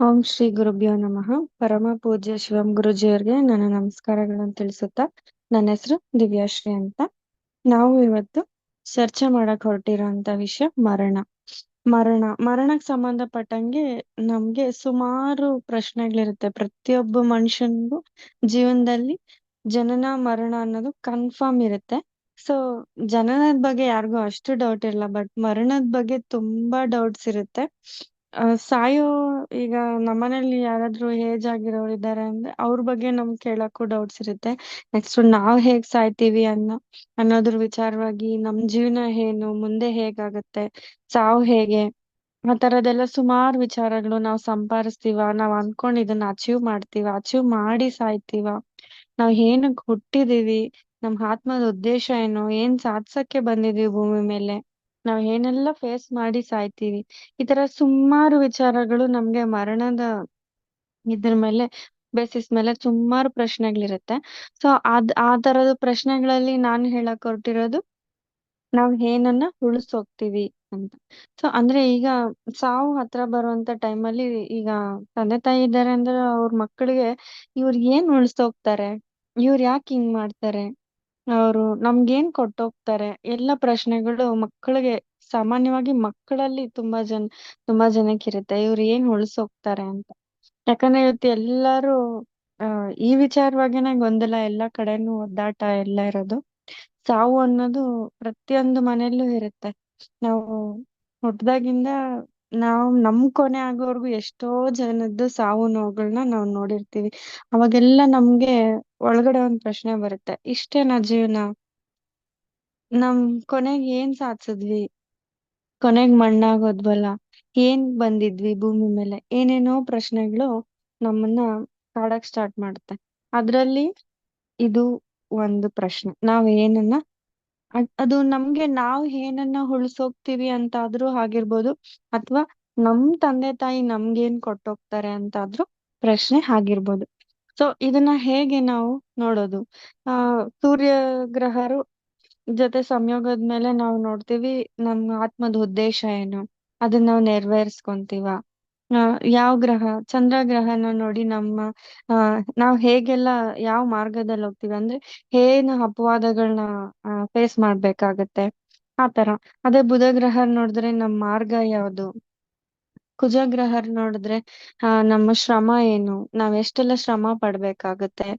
ಓಂ ಶ್ರೀ ಗುರುಭ್ಯೋ ನಮಃ. ಪರಮ ಪೂಜ್ಯ ಶಿವಂ ಗುರುಜಿಯವರಿಗೆ ನನ್ನ ನಮಸ್ಕಾರಗಳನ್ನು ತಿಳಿಸುತ್ತಾ ನನ್ನ ಹೆಸರು ದಿವ್ಯಾಶ್ರೀ ಅಂತ. ನಾವು ಇವತ್ತು ಚರ್ಚೆ ಮಾಡಕ್ ಹೊರಟಿರೋಂತ ವಿಷಯ ಮರಣ. ಮರಣ ಮರಣಕ್ ಸಂಬಂಧಪಟ್ಟಂಗೆ ನಮ್ಗೆ ಸುಮಾರು ಪ್ರಶ್ನೆಗಳಿರುತ್ತೆ. ಪ್ರತಿಯೊಬ್ಬ ಮನುಷ್ಯನಿಗೂ ಜೀವನದಲ್ಲಿ ಜನನ, ಮರಣ ಅನ್ನೋದು ಕನ್ಫರ್ಮ್ ಇರುತ್ತೆ. ಸೊ ಜನನದ ಬಗ್ಗೆ ಯಾರಿಗೂ ಅಷ್ಟು ಡೌಟ್ ಇರಲ್ಲ ಬಟ್ ಮರಣದ ಬಗ್ಗೆ ತುಂಬಾ ಡೌಟ್ಸ್ ಇರುತ್ತೆ. ಸಾಯೋ ಈಗ ನಮ್ಮನೇಲಿ ಯಾರಾದ್ರೂ ಏಜ್ ಆಗಿರೋರು ಇದ್ದಾರೆ ಅಂದ್ರೆ ಅವ್ರ ಬಗ್ಗೆ ನಮ್ಗ್ ಕೇಳಕ್ಕೂ ಡೌಟ್ಸ್ ಇರುತ್ತೆ. ನೆಕ್ಸ್ಟ್ ನಾವ್ ಹೇಗ್ ಸಾಯ್ತೀವಿ ಅನ್ನೋ, ಅನ್ನೋದ್ರ ವಿಚಾರವಾಗಿ ನಮ್ ಜೀವನ ಏನು, ಮುಂದೆ ಹೇಗಾಗತ್ತೆ, ಸಾವು ಹೇಗೆ, ಆ ತರದೆಲ್ಲ ಸುಮಾರು ವಿಚಾರಗಳು ನಾವ್ ಸಂಪಾದಿಸ್ತೀವ, ನಾವ್ ಅನ್ಕೊಂಡ್ ಇದನ್ನ ಅಚೀವ್ ಮಾಡ್ತೀವ ಅಚೀವ್ ಮಾಡಿ ಸಾಯ್ತೀವ. ನಾವ್ ಏನಕ್ ಹುಟ್ಟಿದೀವಿ, ನಮ್ ಆತ್ಮದ ಉದ್ದೇಶ ಏನು, ಏನ್ ಸಾಧ್ಸಕ್ಕೆ ಬಂದಿದೀವಿ ಭೂಮಿ ಮೇಲೆ. ನಾವ್ ಏನೆಲ್ಲ ಫೇಸ್ ಮಾಡಿ ಸಾಯ್ತೀವಿ. ಈ ತರ ಸುಮಾರು ವಿಚಾರಗಳು ನಮ್ಗೆ ಮರಣದ ಇದ್ರ ಮೇಲೆ ಬೇಸಿಸ್ ಮೇಲೆ ಸುಮಾರು ಪ್ರಶ್ನೆಗಳಿರುತ್ತೆ. ಸೊ ಅದ್, ಆ ತರದ ಪ್ರಶ್ನೆಗಳಲ್ಲಿ ನಾನು ಹೇಳಕ್ ಹೊರಟಿರೋದು ನಾವ್ ಏನನ್ನ ಉಳಿಸೋಗ್ತೀವಿ ಅಂತ. ಸೊ ಅಂದ್ರೆ ಈಗ ಸಾವು ಹತ್ರ ಬರುವಂತ ಟೈಮಲ್ಲಿ ಈಗ ತಂದೆ ತಾಯಿ ಇದ್ದಾರೆ ಅಂದ್ರೆ ಅವ್ರ ಮಕ್ಕಳಿಗೆ ಇವ್ರು ಏನ್ ಹೋಗ್ತಾರೆ ಇವ್ರು ಯಾಕೆ ಹಿಂಗ್ ಮಾಡ್ತಾರೆ? ಅವರು ನಮ್ಗೇನ್ ಕೊಟ್ಟೋಗ್ತಾರೆ? ಎಲ್ಲ ಪ್ರಶ್ನೆಗಳು ಮಕ್ಕಳಿಗೆ ಸಾಮಾನ್ಯವಾಗಿ ಮಕ್ಕಳಲ್ಲಿ ತುಂಬಾ ಜನ, ತುಂಬಾ ಜನಕ್ಕಿರುತ್ತೆ. ಇವ್ರು ಏನ್ ಹೋಗ್ತಾರೆ ಅಂತ. ಯಾಕಂದ್ರೆ ಇವತ್ತು ಎಲ್ಲಾರು, ಆ, ಈ ವಿಚಾರವಾಗಿನೇ ಗೊಂದಲ ಎಲ್ಲಾ ಕಡೆನೂ ಒದ್ದಾಟ ಎಲ್ಲ ಇರೋದು. ಸಾವು ಅನ್ನೋದು ಪ್ರತಿಯೊಂದು ಮನೆಯಲ್ಲೂ ಇರುತ್ತೆ. ನಾವು ಹುಟ್ದಾಗಿಂದ ನಾವು ನಮ್ ಕೊನೆ ಆಗೋವರೆಗೂ ಎಷ್ಟೋ ಜನದ್ದು ಸಾವು ನೋವುಗಳನ್ನ ನಾವು ನೋಡಿರ್ತೀವಿ. ಅವಾಗೆಲ್ಲ ನಮ್ಗೆ ಒಳಗಡೆ ಒಂದ್ ಪ್ರಶ್ನೆ ಬರುತ್ತೆ ಇಷ್ಟೇನ ಜೀವನ? ನಮ್ ಕೊನೆಗೆ ಏನ್ ಸಾಧಿಸಿದ್ವಿ? ಕೊನೆಗ್ ಮಣ್ಣಾಗೋದ್ವಲ್ಲ ಏನ್ ಬಂದಿದ್ವಿ ಭೂಮಿ ಮೇಲೆ? ಏನೇನೋ ಪ್ರಶ್ನೆಗಳು ನಮ್ಮನ್ನ ಕಾಡಕ್ ಸ್ಟಾರ್ಟ್ ಮಾಡುತ್ತೆ. ಅದ್ರಲ್ಲಿ ಇದು ಒಂದು ಪ್ರಶ್ನೆ. ನಾವ್ ಏನನ್ನ ಅದ್- ನಮ್ಗೆ ನಾವ್ ಏನನ್ನ ಉಳ್ಸೋಗ್ತಿವಿ ಅಂತಾದ್ರೂ ಆಗಿರ್ಬೋದು ಅಥವಾ ನಮ್ ತಂದೆ ತಾಯಿ ನಮ್ಗೇನ್ ಕೊಟ್ಟೋಗ್ತಾರೆ ಅಂತಾದ್ರೂ ಪ್ರಶ್ನೆ ಆಗಿರ್ಬೋದು. ಸೊ, ಇದನ್ನ ಹೇಗೆ ನಾವು ನೋಡೋದು? ಆ ಸೂರ್ಯ ಗ್ರಹರು ಜೊತೆ ಸಂಯೋಗದ ಮೇಲೆ ನಾವು ನೋಡ್ತೀವಿ ನಮ್ಮ ಆತ್ಮದ ಉದ್ದೇಶ ಏನು? ಅದನ್ನ ನಾವು ನೆರವೇರಿಸ್ಕೊಂತೀವ? ಆ, ಯಾವ ಗ್ರಹ? ಚಂದ್ರ ಗ್ರಹನ ನೋಡಿ ನಮ್ಮ, ಆ, ನಾವ್ ಹೇಗೆಲ್ಲ ಯಾವ ಮಾರ್ಗದಲ್ಲಿ ಹೋಗ್ತೀವಿ ಅಂದ್ರೆ ಏನು ಅಪವಾದಗಳನ್ನ ಫೇಸ್ ಮಾಡ್ಬೇಕಾಗತ್ತೆ. ಆ ತರ ಅದೇ ಬುಧ ಗ್ರಹ ನೋಡಿದ್ರೆ ನಮ್ ಮಾರ್ಗ ಯಾವುದು? ಕುಜ ಗ್ರಹರ್ ನೋಡಿದ್ರೆ, ಆ, ನಮ್ಮ ಶ್ರಮ ಏನು? ನಾವ್ ಎಷ್ಟೆಲ್ಲ ಶ್ರಮ ಪಡ್ಬೇಕಾಗತ್ತೆ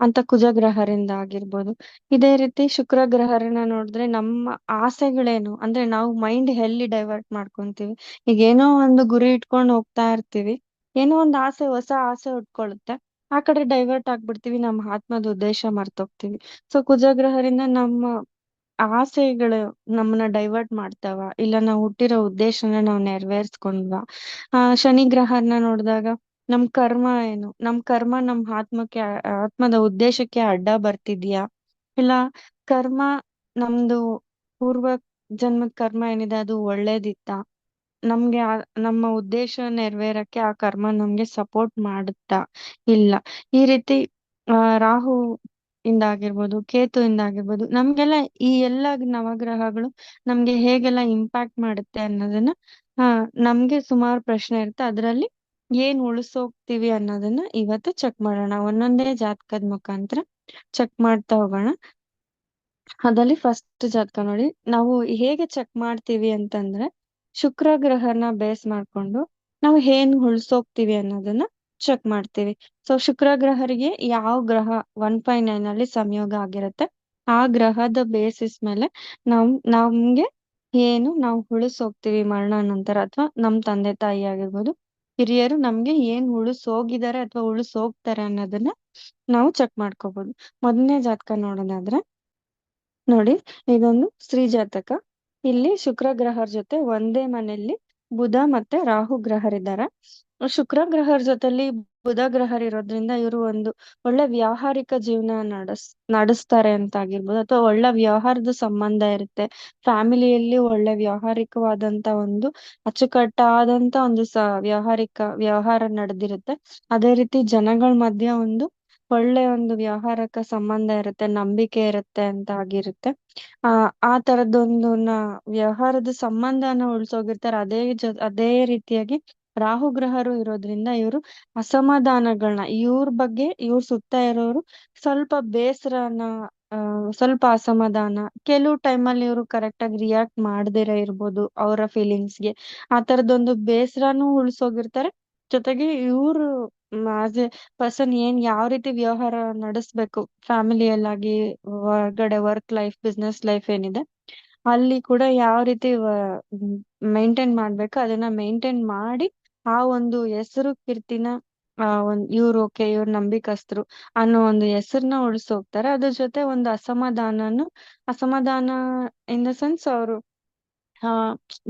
ಅಂತ ಕುಜಗ್ರಹರಿಂದ ಆಗಿರ್ಬೋದು. ಇದೇ ರೀತಿ ಶುಕ್ರ ಗ್ರಹರನ್ನ ನೋಡಿದ್ರೆ ನಮ್ಮ ಆಸೆಗಳೇನು? ಅಂದ್ರೆ ನಾವು ಮೈಂಡ್ ಎಲ್ಲಿ ಡೈವರ್ಟ್ ಮಾಡ್ಕೊಂತೀವಿ? ಈಗ ಏನೋ ಒಂದು ಗುರಿ ಇಟ್ಕೊಂಡು ಹೋಗ್ತಾ ಇರ್ತೀವಿ. ಏನೋ ಒಂದು ಆಸೆ, ಹೊಸ ಆಸೆ ಉಟ್ಕೊಳ್ಳುತ್ತೆ ಆ ಕಡೆ ಡೈವರ್ಟ್ ಆಗ್ಬಿಡ್ತೀವಿ. ನಮ್ಮ ಆತ್ಮದ ಉದ್ದೇಶ ಮರ್ತೋಗ್ತೀವಿ. ಸೊ ಕುಜಗ್ರಹರಿಂದ ನಮ್ಮ ಆಸೆಗಳು ನಮ್ಮನ್ನ ಡೈವರ್ಟ್ ಮಾಡ್ತಾವ, ಇಲ್ಲ ನಾವು ಹುಟ್ಟಿರೋ ಉದ್ದೇಶನ ನಾವು ನೆರವೇರಿಸ್ಕೊಂಡ್ವಾ. ಆ ಶನಿ ಗ್ರಹನ ನೋಡಿದಾಗ ನಮ್ ಕರ್ಮ ಏನು? ನಮ್ ಕರ್ಮ ನಮ್ ಆತ್ಮಕ್ಕೆ, ಆತ್ಮದ ಉದ್ದೇಶಕ್ಕೆ ಅಡ್ಡ ಬರ್ತಿದ್ಯಾ? ಇಲ್ಲ ಕರ್ಮ ನಮ್ದು ಪೂರ್ವ ಜನ್ಮದ ಕರ್ಮ ಏನಿದೆ ಅದು ಒಳ್ಳೇದಿತ್ತ? ನಮ್ಗೆ ನಮ್ಮ ಉದ್ದೇಶ ನೆರವೇರಕ್ಕೆ ಆ ಕರ್ಮ ನಮ್ಗೆ ಸಪೋರ್ಟ್ ಮಾಡುತ್ತಾ? ಇಲ್ಲ. ಈ ರೀತಿ, ಆ, ರಾಹು ಇಂದ ಆಗಿರ್ಬೋದು ಕೇತು ಇಂದ ಆಗಿರ್ಬೋದು ನಮ್ಗೆಲ್ಲ ಈ ಎಲ್ಲ ನವಗ್ರಹಗಳು ನಮ್ಗೆ ಹೇಗೆಲ್ಲ ಇಂಪ್ಯಾಕ್ಟ್ ಮಾಡುತ್ತೆ ಅನ್ನೋದನ್ನ ಆ ನಮ್ಗೆ ಸುಮಾರು ಪ್ರಶ್ನೆ ಇರುತ್ತೆ. ಅದ್ರಲ್ಲಿ ಏನ್ ಉಳ್ಸೋಗ್ತಿವಿ ಅನ್ನೋದನ್ನ ಇವತ್ತು ಚೆಕ್ ಮಾಡೋಣ. ಒಂದೊಂದೇ ಜಾತಕದ ಮುಖಾಂತರ ಚೆಕ್ ಮಾಡ್ತಾ ಹೋಗೋಣ. ಅದ್ರಲ್ಲಿ ಫಸ್ಟ್ ಜಾತಕ ನೋಡಿ. ನಾವು ಹೇಗೆ ಚೆಕ್ ಮಾಡ್ತೀವಿ ಅಂತಂದ್ರೆ ಶುಕ್ರ ಗ್ರಹನ ಬೇಸ್ ಮಾಡ್ಕೊಂಡು ನಾವು ಏನ್ ಉಳ್ಸೋಗ್ತಿವಿ ಅನ್ನೋದನ್ನ ಚೆಕ್ ಮಾಡ್ತೀವಿ. ಸೊ ಶುಕ್ರ ಗ್ರಹರಿಗೆ ಯಾವ ಗ್ರಹ ಒನ್ ಫೈವ್ ನೈನ್ ಅಲ್ಲಿ ಸಂಯೋಗ ಆಗಿರುತ್ತೆ? ಆ ಗ್ರಹದ ಬೇಸಿಸ್ ಮೇಲೆ ನಮ್, ನಮ್ಗೆ ಏನು ನಾವು ಉಳಿಸೋಗ್ತೀವಿ ಮರಣ ನಂತರ ಅಥವಾ ನಮ್ ತಂದೆ ತಾಯಿ ಆಗಿರ್ಬೋದು, ಹಿರಿಯರು ನಮ್ಗೆ ಏನ್ ಉಳಿಸೋಗಿದ್ದಾರೆ ಅಥವಾ ಉಳಿಸೋಗ್ತಾರೆ ಅನ್ನೋದನ್ನ ನಾವು ಚೆಕ್ ಮಾಡ್ಕೋಬಹುದು ಮೊದಲನೇ ಜಾತಕ ನೋಡೋದಾದ್ರೆ, ನೋಡಿ, ಇದೊಂದು ಸ್ತ್ರೀ ಜಾತಕ. ಇಲ್ಲಿ ಶುಕ್ರ ಗ್ರಹರ ಜೊತೆ ಒಂದೇ ಮನೆಯಲ್ಲಿ ಬುಧ ಮತ್ತೆ ರಾಹು ಗ್ರಹರಿದ್ದಾರೆ. ಶುಕ್ರ ಗ್ರಹರ ಜೊತೆಲಿ ಬುಧ ಗ್ರಹರ್ ಇರೋದ್ರಿಂದ ಇವರು ಒಂದು ಒಳ್ಳೆ ವ್ಯಾವಹಾರಿಕ ಜೀವನ ನಡೆಸ್, ನಡೆಸ್ತಾರೆ ಅಂತ ಆಗಿರ್ಬೋದು. ಅಥವಾ ಒಳ್ಳೆ ವ್ಯವಹಾರದ ಸಂಬಂಧ ಇರುತ್ತೆ. ಫ್ಯಾಮಿಲಿಯಲ್ಲಿ ಒಳ್ಳೆ ವ್ಯಾವಹಾರಿಕವಾದಂತ ಒಂದು ಅಚ್ಚುಕಟ್ಟಾದಂತ ಒಂದು ಸ, ವ್ಯಾವಹಾರಿಕ, ವ್ಯವಹಾರ ನಡೆದಿರುತ್ತೆ. ಅದೇ ರೀತಿ ಜನಗಳ ಮಧ್ಯ ಒಂದು ಒಳ್ಳೆ ಒಂದು ವ್ಯವಹಾರಕ ಸಂಬಂಧ ಇರುತ್ತೆ. ನಂಬಿಕೆ ಇರುತ್ತೆ ಅಂತ ಆಗಿರುತ್ತೆ. ಆ ಆ ತರದೊಂದು ವ್ಯವಹಾರದ ಸಂಬಂಧನ ಉಳ್ಸೋಗಿರ್ತಾರೆ. ಅದೇ ಜೊ, ಅದೇ ರೀತಿಯಾಗಿ ರಾಹು ಗ್ರಹರು ಇರೋದ್ರಿಂದ ಇವರು ಅಸಮಾಧಾನಗಳನ್ನ ಇವ್ರ ಬಗ್ಗೆ ಇವ್ರ ಸುತ್ತ ಇರೋರು ಸ್ವಲ್ಪ ಬೇಸರನ ಸ್ವಲ್ಪ ಅಸಮಾಧಾನ. ಕೆಲವು ಟೈಮಲ್ಲಿ ಇವರು ಕರೆಕ್ಟ್ ಆಗಿ ರಿಯಾಕ್ಟ್ ಮಾಡದಿರ ಇರ್ಬೋದು ಅವರ ಫೀಲಿಂಗ್ಸ್ಗೆ ಆ ತರದೊಂದು ಬೇಸರನು ಉಳ್ಸೋಗಿರ್ತಾರೆ. ಜೊತೆಗೆ ಇವ್ರು ಆಸ್ ಎ ಪರ್ಸನ್ ಏನ್ ಯಾವ ರೀತಿ ವ್ಯವಹಾರ ನಡೆಸ್ಬೇಕು, ಫ್ಯಾಮಿಲಿಯಲ್ಲಾಗಿ, ಹೊರಗಡೆ ವರ್ಕ್ ಲೈಫ್ ಬಿಸ್ನೆಸ್ ಲೈಫ್ ಏನಿದೆ, ಅಲ್ಲಿ ಕೂಡ ಯಾವ ರೀತಿ ಮೇಂಟೈನ್ ಮಾಡ್ಬೇಕು, ಅದನ್ನ ಮೇಂಟೈನ್ ಮಾಡಿ ಆ ಒಂದು ಹೆಸರು ಕೀರ್ತಿನ, ಆ, ಒಂದ್ ಇವ್ರು, ಓಕೆ, ಇವ್ರು ನಂಬಿಕಸ್ತರು ಅನ್ನೋ ಒಂದು ಹೆಸರನ್ನ ಉಳ್ಸ್ ಹೋಗ್ತಾರೆ. ಅದ್ರ ಜೊತೆ ಒಂದು ಅಸಮಾಧಾನನು, ಅಸಮಾಧಾನ ಇನ್ ದ ಸೆನ್ಸ್ ಅವರು, ಆ,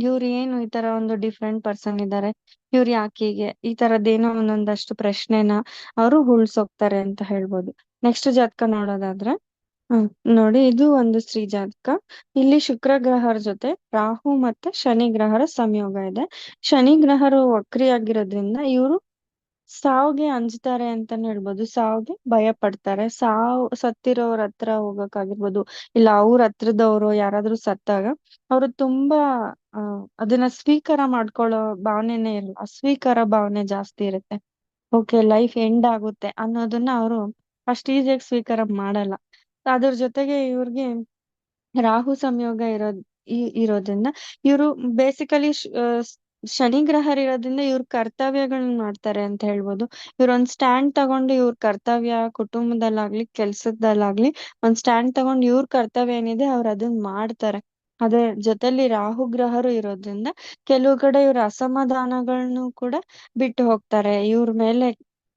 ಇವ್ರು ಏನು ಈ ತರ ಒಂದು ಡಿಫ್ರೆಂಟ್ ಪರ್ಸನ್ ಇದ್ದಾರೆ ಇವ್ರು ಯಾಕೆ ಹೀಗೆ, ಈ ತರದ್ದೇನೋ ಒಂದೊಂದಷ್ಟು ಪ್ರಶ್ನೆನ ಅವರು ಉಳ್ಸೋಗ್ತಾರೆ ಅಂತ ಹೇಳ್ಬೋದು. ನೆಕ್ಸ್ಟ್ ಜಾತಕ ನೋಡೋದಾದ್ರೆ ನೋಡಿ ಇದು ಒಂದು ಸ್ತ್ರೀ ಜಾತಕ. ಇಲ್ಲಿ ಶುಕ್ರ ಗ್ರಹರ ಜೊತೆ ರಾಹು ಮತ್ತೆ ಶನಿ ಗ್ರಹರ ಸಂಯೋಗ ಇದೆ. ಶನಿ ಗ್ರಹರು ವಕ್ರಿಯಾಗಿರೋದ್ರಿಂದ ಇವರು ಸಾವಿಗೆ ಅಂಜ್ತಾರೆ ಅಂತಾನೆ ಹೇಳ್ಬೋದು. ಸಾವಿಗೆ ಭಯ ಪಡ್ತಾರೆ ಸಾವ್ ಸತ್ತಿರೋರ ಹತ್ರ ಹೋಗಕ್ಕಾಗಿರ್ಬೋದು ಇಲ್ಲ ಅವ್ರ ಹತ್ರದವ್ರು ಯಾರಾದ್ರೂ ಸತ್ತಾಗ ಅವರು ತುಂಬಾ ಅದನ್ನ ಸ್ವೀಕಾರ ಮಾಡ್ಕೊಳ್ಳೋ ಭಾವನೆನೇ ಇರಲ್ಲ ಅಸ್ವೀಕಾರ ಭಾವನೆ ಜಾಸ್ತಿ ಇರುತ್ತೆ. ಓಕೆ, ಲೈಫ್ ಎಂಡ್ ಆಗುತ್ತೆ ಅನ್ನೋದನ್ನ ಅವರು ಅಷ್ಟು ಈಸಿಯಾಗಿ ಸ್ವೀಕಾರ ಮಾಡಲ್ಲ. ಅದ್ರ ಜೊತೆಗೆ ಇವ್ರಿಗೆ ರಾಹು ಸಂಯೋಗ ಇರೋದ್ ಇರೋದ್ರಿಂದ ಇವರು ಬೇಸಿಕಲಿ ಶನಿ ಗ್ರಹ ಇರೋದ್ರಿಂದ ಇವ್ರ ಕರ್ತವ್ಯಗಳನ್ನ ಮಾಡ್ತಾರೆ ಅಂತ ಹೇಳ್ಬೋದು. ಇವ್ರ ಒಂದ್ ಸ್ಟ್ಯಾಂಡ್ ತಗೊಂಡು ಇವ್ರ ಕರ್ತವ್ಯ ಕುಟುಂಬದಲ್ಲಾಗ್ಲಿ, ಕೆಲ್ಸದಲ್ಲಾಗ್ಲಿ ಒಂದ್ ಸ್ಟ್ಯಾಂಡ್ ತಗೊಂಡು ಇವ್ರ ಕರ್ತವ್ಯ ಏನಿದೆ ಅವ್ರ ಅದನ್ನ ಮಾಡ್ತಾರೆ. ಅದೇ ಜೊತೆಲಿ ರಾಹು ಗ್ರಹರು ಇರೋದ್ರಿಂದ ಕೆಲವು ಕಡೆ ಇವ್ರ ಅಸಮಾಧಾನಗಳನ್ನು ಕೂಡ ಬಿಟ್ಟು ಹೋಗ್ತಾರೆ. ಇವ್ರ ಮೇಲೆ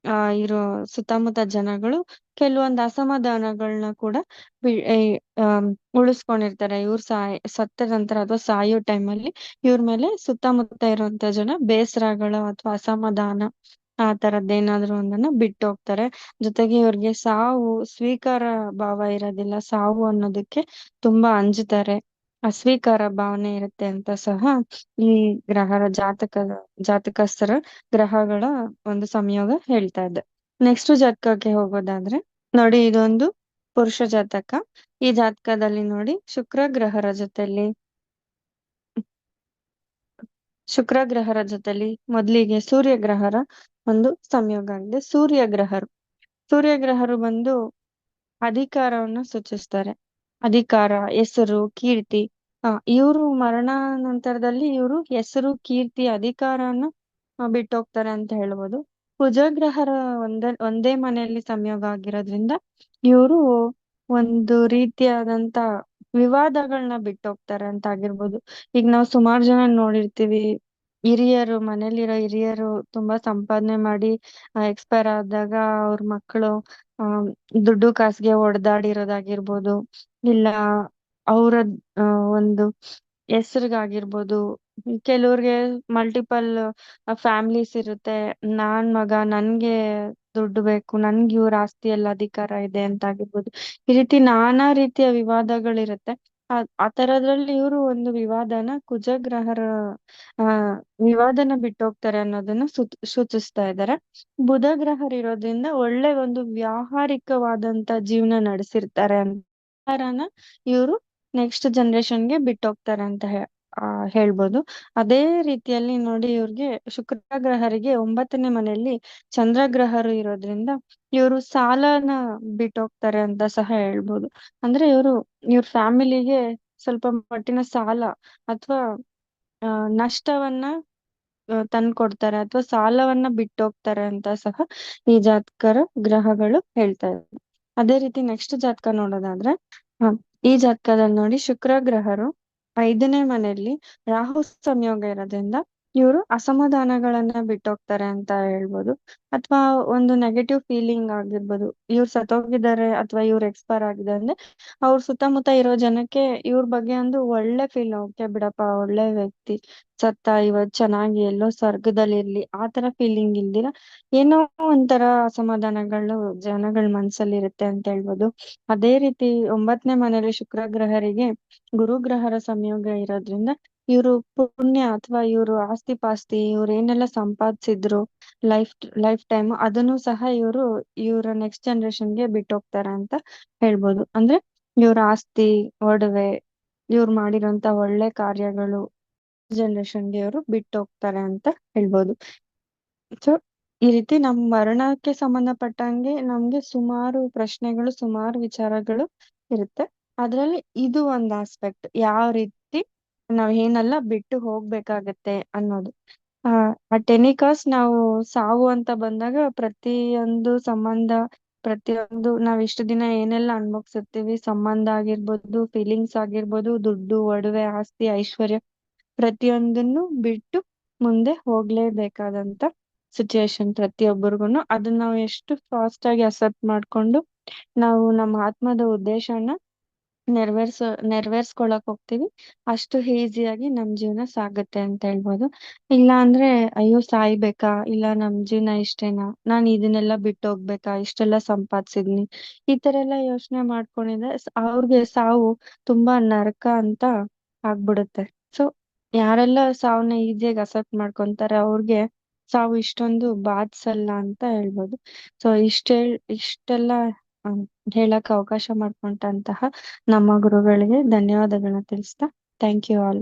ಆ, ಇರೋ ಸುತ್ತಮುತ್ತ ಜನಗಳು ಕೆಲವೊಂದ್ ಅಸಮಾಧಾನಗಳನ್ನ ಕೂಡ ಉಳಿಸ್ಕೊಂಡಿರ್ತಾರೆ. ಇವ್ರ್ ಸಾಯ್, ಸತ್ತ ನಂತರ ಅಥವಾ ಸಾಯೋ ಟೈಮಲ್ಲಿ ಇವ್ರ ಮೇಲೆ ಸುತ್ತಮುತ್ತ ಇರುವಂತ ಜನ ಬೇಸರಗಳು ಅಥವಾ ಅಸಮಾಧಾನ ಆ ತರದ್ದೇನಾದ್ರೂ ಒಂದನ್ನ ಬಿಟ್ಟು ಹೋಗ್ತಾರೆ ಜೊತೆಗೆ ಇವ್ರಿಗೆ ಸಾವು, ಸ್ವೀಕಾರ ಭಾವ ಇರೋದಿಲ್ಲ. ಸಾವು ಅನ್ನೋದಕ್ಕೆ ತುಂಬಾ ಅಂಜುತ್ತಾರೆ. ಅಸ್ವೀಕಾರ ಭಾವನೆ ಇರುತ್ತೆ ಅಂತ ಸಹ ಈ ಗ್ರಹರ ಜಾತಕ, ಜಾತಕಸ್ಥರ ಗ್ರಹಗಳ ಒಂದು ಸಂಯೋಗ ಹೇಳ್ತಾ ಇದೆ ನೆಕ್ಸ್ಟ್ ಜಾತಕಕ್ಕೆ ಹೋಗೋದಾದ್ರೆ ನೋಡಿ ಇದೊಂದು ಪುರುಷ ಜಾತಕ. ಈ ಜಾತಕದಲ್ಲಿ ನೋಡಿ ಶುಕ್ರ ಗ್ರಹರ ಜೊತೆಲಿ ಶುಕ್ರ ಗ್ರಹರ ಜೊತೆಲಿ ಮೊದಲಿಗೆ ಸೂರ್ಯ ಗ್ರಹರ ಒಂದು ಸಂಯೋಗ ಆಗಿದೆ. ಸೂರ್ಯ ಗ್ರಹರು. ಸೂರ್ಯ ಗ್ರಹರು ಬಂದು ಅಧಿಕಾರವನ್ನ ಸೂಚಿಸ್ತಾರೆ. ಅಧಿಕಾರ, ಹೆಸರು, ಕೀರ್ತಿ. ಆ, ಇವರು ಮರಣ ನಂತರದಲ್ಲಿ ಇವರು ಹೆಸರು, ಕೀರ್ತಿ, ಅಧಿಕಾರನ ಬಿಟ್ಟೋಗ್ತಾರೆ ಅಂತ ಹೇಳ್ಬೋದು. ಕುಜಗ್ರಹರ ಒಂದೇ ಒಂದೇ ಮನೆಯಲ್ಲಿ ಸಂಯೋಗ ಆಗಿರೋದ್ರಿಂದ ಇವರು ಒಂದು ರೀತಿಯಾದಂತ ವಿವಾದಗಳನ್ನ ಬಿಟ್ಟೋಗ್ತಾರೆ ಅಂತ ಆಗಿರ್ಬೋದು. ಈಗ ನಾವು ಸುಮಾರು ಜನ ನೋಡಿರ್ತೀವಿ, ಹಿರಿಯರು ಮನೇಲಿರೋ ಹಿರಿಯರು ತುಂಬಾ ಸಂಪಾದನೆ ಮಾಡಿ ಎಕ್ಸ್ಪೈರ್ ಆದಾಗ ಅವ್ರ ಮಕ್ಕಳು ಆ, ದುಡ್ಡು ಕಾಸಿಗೆ ಹೊಡೆದಾಡಿರೋದಾಗಿರ್ಬೋದು ಇಲ್ಲ, ಅವರ ಒಂದು ಹೆಸರಿಗಾಗಿರ್ಬೋದು. ಕೆಲವ್ರಿಗೆ ಮಲ್ಟಿಪಲ್ ಫ್ಯಾಮಿಲೀಸ್ ಇರುತ್ತೆ. ನಾನ್ ಮಗ, ನನ್ಗೆ ದುಡ್ಡು ಬೇಕು, ನನ್ಗೆ ಇವ್ರ ಆಸ್ತಿ ಎಲ್ಲ ಅಧಿಕಾರ ಇದೆ ಅಂತ ಆಗಿರ್ಬೋದು ಈ ರೀತಿ ನಾನಾ ರೀತಿಯ ವಿವಾದಗಳಿರುತ್ತೆ. ಆ ತರದ್ರಲ್ಲಿ ಇವರು ಒಂದು ವಿವಾದನ ಕುಜಗ್ರಹರ, ಆ, ವಿವಾದನ ಬಿಟ್ಟೋಗ್ತಾರೆ ಅನ್ನೋದನ್ನ ಸೂಚ್ ಸೂಚಿಸ್ತಾ ಇದ್ದಾರೆ ಬುಧ ಗ್ರಹರಿರೋದ್ರಿಂದ ಒಳ್ಳೆ ಒಂದು ವ್ಯಾವಹಾರಿಕವಾದಂತ ಜೀವನ ನಡೆಸಿರ್ತಾರೆ ಅಂತ ಇವರು ನೆಕ್ಸ್ಟ್ ಜನರೇಷನ್ಗೆ ಬಿಟ್ಟೋಗ್ತಾರೆ ಅಂತ ಹೇ, ಆ, ಹೇಳ್ಬೋದು. ಅದೇ ರೀತಿಯಲ್ಲಿ ನೋಡಿ ಇವ್ರಿಗೆ ಶುಕ್ರ ಗ್ರಹರಿಗೆ ಒಂಬತ್ತನೇ ಮನೆಯಲ್ಲಿ ಚಂದ್ರ ಗ್ರಹರು ಇರೋದ್ರಿಂದ ಇವರು ಸಾಲನ ಬಿಟ್ಟೋಗ್ತಾರೆ ಅಂತ ಸಹ ಹೇಳ್ಬೋದು. ಅಂದ್ರೆ ಇವರು, ಇವ್ರ ಫ್ಯಾಮಿಲಿಗೆ ಸ್ವಲ್ಪ ಮಟ್ಟಿನ ಸಾಲ ಅಥವಾ ನಷ್ಟವನ್ನ ತಂದ್ಕೊಡ್ತಾರೆ ಅಥವಾ ಸಾಲವನ್ನ ಬಿಟ್ಟೋಗ್ತಾರೆ ಅಂತ ಸಹ ಈ ಜಾತಕರ ಗ್ರಹಗಳು ಹೇಳ್ತಾ ಇದ್ದಾರೆ ಅದೇ ರೀತಿ ನೆಕ್ಸ್ಟ್ ಜಾತಕ ನೋಡೋದಾದ್ರೆ ಈ ಜಾತಕದಲ್ಲಿ ನೋಡಿ ಶುಕ್ರ ಗ್ರಹರು ಐದನೇ ಮನೆಯಲ್ಲಿ ರಾಹು ಸಂಯೋಗ ಇರೋದ್ರಿಂದ ಇವರು ಅಸಮಾಧಾನಗಳನ್ನ ಬಿಟ್ಟೋಗ್ತಾರೆ ಅಂತ ಹೇಳ್ಬೋದು. ಅಥವಾ ಒಂದು ನೆಗೆಟಿವ್ ಫೀಲಿಂಗ್ ಆಗಿರ್ಬೋದು. ಇವ್ರು ಸತ್ತೋಗಿದ್ದಾರೆ ಅಥವಾ ಇವ್ರು ಎಕ್ಸ್ಪೈರ್ ಆಗಿದೆ ಅಂದ್ರೆ ಅವ್ರ ಸುತ್ತಮುತ್ತ ಇರೋ ಜನಕ್ಕೆ ಇವ್ರ ಬಗ್ಗೆ ಒಂದು ಒಳ್ಳೆ ಫೀಲ್ ಓಕೆ ಬಿಡಪ್ಪ, ಒಳ್ಳೆ ವ್ಯಕ್ತಿ ಸತ್ತ ಇವತ್ ಚೆನ್ನಾಗಿ ಎಲ್ಲೋ ಸ್ವರ್ಗದಲ್ಲಿ ಇರ್ಲಿ, ಆ ತರ ಫೀಲಿಂಗ್ ಇಲ್ದಿರ ಏನೋ ಒಂಥರ ಅಸಮಾಧಾನಗಳು ಜನಗಳ ಮನ್ಸಲ್ಲಿ ಇರುತ್ತೆ ಅಂತ ಹೇಳ್ಬೋದು. ಅದೇ ರೀತಿ ಒಂಬತ್ತನೇ ಮನೇಲಿ ಶುಕ್ರ ಗ್ರಹರಿಗೆ ಗುರು ಗ್ರಹರ ಸಂಯೋಗ ಇರೋದ್ರಿಂದ ಇವರು ಪುಣ್ಯ ಅಥವಾ ಇವರು ಆಸ್ತಿ ಪಾಸ್ತಿ ಇವ್ರು ಏನೆಲ್ಲ ಸಂಪಾದಿಸಿದ್ರು ಲೈಫ್ ಲೈಫ್ ಟೈಮ್ ಅದನ್ನು ಸಹ ಇವರು ಇವರ ನೆಕ್ಸ್ಟ್ ಜನರೇಷನ್ಗೆ ಬಿಟ್ಟೋಗ್ತಾರೆ ಅಂತ ಹೇಳ್ಬೋದು. ಅಂದ್ರೆ ಇವ್ರ ಆಸ್ತಿ, ಒಡವೆ, ಇವ್ರು ಮಾಡಿರೋಂತ ಒಳ್ಳೆ ಕಾರ್ಯಗಳು ಜನರೇಷನ್ಗೆ ಗೆ ಬಿಟ್ಟು ಹೋಗ್ತಾರೆ ಅಂತ ಹೇಳ್ಬೋದು. ಸೊ ಈ ರೀತಿ ನಮ್ ಮರಣಕ್ಕೆ ಸಂಬಂಧಪಟ್ಟಂಗೆ ನಮ್ಗೆ ಸುಮಾರು ಪ್ರಶ್ನೆಗಳು, ಸುಮಾರು ವಿಚಾರಗಳು ಇರುತ್ತೆ. ಅದ್ರಲ್ಲಿ ಇದು ಒಂದ್ ಆಸ್ಪೆಕ್ಟ್ ಯಾವ ರೀತಿ ನಾವ್ ಏನೆಲ್ಲ ಬಿಟ್ಟು ಹೋಗ್ಬೇಕಾಗತ್ತೆ ಅನ್ನೋದು. ಆ ಟೆನಿಕಾಸ್ ನಾವು ಸಾವು ಅಂತ ಬಂದಾಗ ಪ್ರತಿಯೊಂದು ಸಂಬಂಧ, ಪ್ರತಿಯೊಂದು ನಾವ್ ಇಷ್ಟು ದಿನ ಏನೆಲ್ಲ ಅನುಭವಿಸಿರ್ತೀವಿ, ಸಂಬಂಧ ಆಗಿರ್ಬೋದು ಫೀಲಿಂಗ್ಸ್ ಆಗಿರ್ಬೋದು, ದುಡ್ಡು, ಒಡವೆ, ಆಸ್ತಿ, ಐಶ್ವರ್ಯ, ಪ್ರತಿಯೊಂದನ್ನು ಬಿಟ್ಟು ಮುಂದೆ ಹೋಗ್ಲೇಬೇಕಾದಂತ ಸಿಚುಯೇಷನ್ ಪ್ರತಿಯೊಬ್ಬರಿಗೂನು. ಅದನ್ನ ನಾವು ಎಷ್ಟು ಫಾಸ್ಟ್ ಆಗಿ ಅಸೆಪ್ಟ್ ಮಾಡ್ಕೊಂಡು ನಾವು ನಮ್ಮ ಆತ್ಮದ ಉದ್ದೇಶನ ನೆರವೇರ್ಸ, ನೆರವೇರ್ಸ್ಕೊಳಕ್ ಹೋಗ್ತೀವಿ. ಅಷ್ಟು ಈಸಿಯಾಗಿ ನಮ್ ಜೀವನ ಸಾಗುತ್ತೆ ಅಂತ ಹೇಳ್ಬೋದು. ಇಲ್ಲ ಅಂದ್ರೆ, ಅಯ್ಯೋ, ಸಾಯ್ಬೇಕಾ? ಇಲ್ಲ ನಮ್ ಜೀವನ ಇಷ್ಟೇನಾ? ನಾನ್ ಇದನ್ನೆಲ್ಲ ಬಿಟ್ಟು ಹೋಗ್ಬೇಕಾ ಇಷ್ಟೆಲ್ಲ ಸಂಪಾದಿಸಿದ್ನಿ. ಈ ತರ ಎಲ್ಲ ಯೋಚನೆ ಮಾಡ್ಕೊಂಡಿದ್ರೆ ಅವ್ರಿಗೆ ಸಾವು ತುಂಬಾ ನರಕ ಅಂತ ಆಗ್ಬಿಡುತ್ತೆ. ಸೊ, ಯಾರೆಲ್ಲ ಸಾವನ್ನ ಈಸಿಯಾಗಿ ಅಕ್ಸೆಪ್ಟ್ ಮಾಡ್ಕೊಂತಾರೆ, ಅವ್ರಿಗೆ ಸಾವು ಇಷ್ಟೊಂದು ಬಾಧಿಸಲ್ಲ ಅಂತ ಹೇಳ್ಬೋದು. ಸೊ, ಇಷ್ಟೇ, ಇಷ್ಟೆಲ್ಲ ಹೇಳಕ್ ಅವಕಾಶ ಮಾಡ್ಕೊಂಡಂತಹ ನಮ್ಮ ಗುರುಗಳಿಗೆ ಧನ್ಯವಾದಗಳನ್ನ ತಿಳಿಸ್ತಾ ಥ್ಯಾಂಕ್ ಯು ಆಲ್